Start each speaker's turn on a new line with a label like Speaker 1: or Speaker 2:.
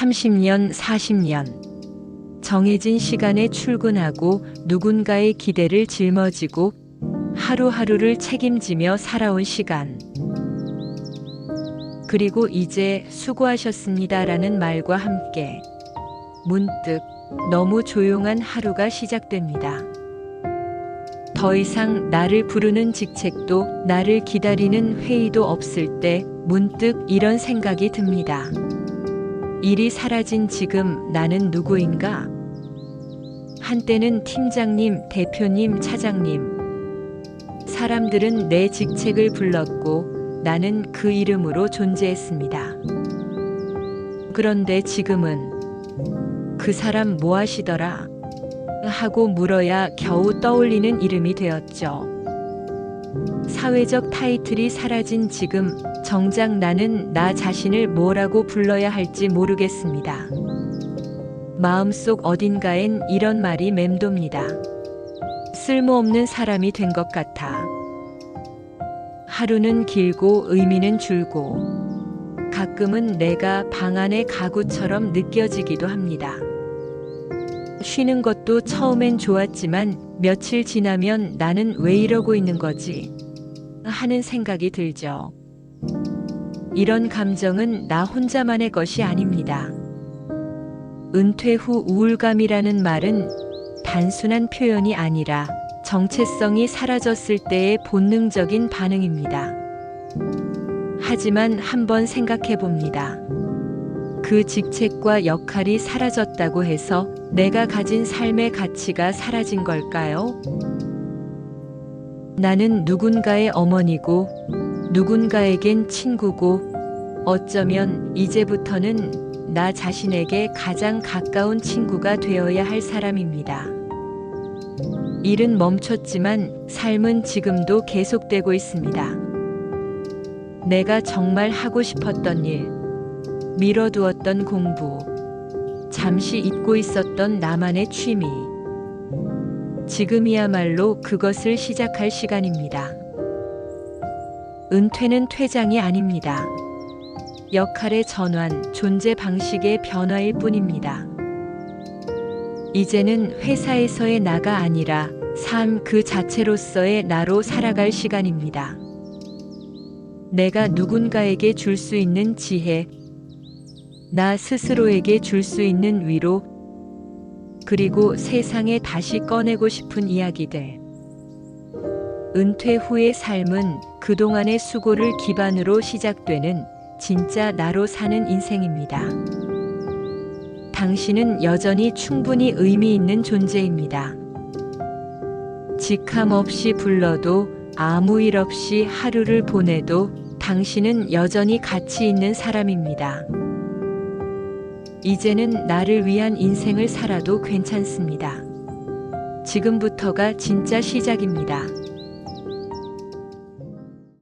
Speaker 1: 30년, 40년. 정해진 시간에 출근하고 누군가의 기대를 짊어지고 하루하루를 책임지며 살아온 시간. 그리고 이제 수고하셨습니다라는 말과 함께 문득 너무 조용한 하루가 시작됩니다. 더 이상 나를 부르는 직책도 나를 기다리는 회의도 없을 때 문득 이런 생각이 듭니다. 일이 사라진 지금 나는 누구인가? 한때는 팀장님, 대표님, 차장님. 사람들은 내 직책을 불렀고 나는 그 이름으로 존재했습니다. 그런데 지금은 그 사람 뭐 하시더라? 하고 물어야 겨우 떠올리는 이름이 되었죠. 사회적 타이틀이 사라진 지금 정작 나는 나 자신을 뭐라고 불러야 할지 모르겠습니다. 마음속 어딘가엔 이런 말이 맴돕니다. 쓸모없는 사람이 된 것 같아. 하루는 길고 의미는 줄고 가끔은 내가 방 안의 가구처럼 느껴지기도 합니다. 쉬는 것도 처음엔 좋았지만 며칠 지나면 나는 왜 이러고 있는 거지? 하는 생각이 들죠. 이런 감정은 나 혼자만의 것이 아닙니다. 은퇴 후 우울감이라는 말은 단순한 표현이 아니라 정체성이 사라졌을 때의 본능적인 반응입니다. 하지만 한번 생각해 봅니다. 그 직책과 역할이 사라졌다고 해서 내가 가진 삶의 가치가 사라진 걸까요? 나는 누군가의 어머니고, 누군가에겐 친구고, 어쩌면 이제부터는 나 자신에게 가장 가까운 친구가 되어야 할 사람입니다. 일은 멈췄지만 삶은 지금도 계속되고 있습니다. 내가 정말 하고 싶었던 일, 미뤄두었던 공부, 잠시 잊고 있었던 나만의 취미. 지금이야말로 그것을 시작할 시간입니다. 은퇴는 퇴장이 아닙니다. 역할의 전환, 존재 방식의 변화일 뿐입니다. 이제는 회사에서의 나가 아니라 삶 그 자체로서의 나로 살아갈 시간입니다. 내가 누군가에게 줄 수 있는 지혜, 나 스스로에게 줄 수 있는 위로, 그리고 세상에 다시 꺼내고 싶은 이야기들. 은퇴 후의 삶은 그동안의 수고를 기반으로 시작되는 진짜 나로 사는 인생입니다. 당신은 여전히 충분히 의미 있는 존재입니다. 직함 없이 불러도 아무 일 없이 하루를 보내도 당신은 여전히 가치 있는 사람입니다. 이제는 나를 위한 인생을 살아도 괜찮습니다. 지금부터가 진짜 시작입니다.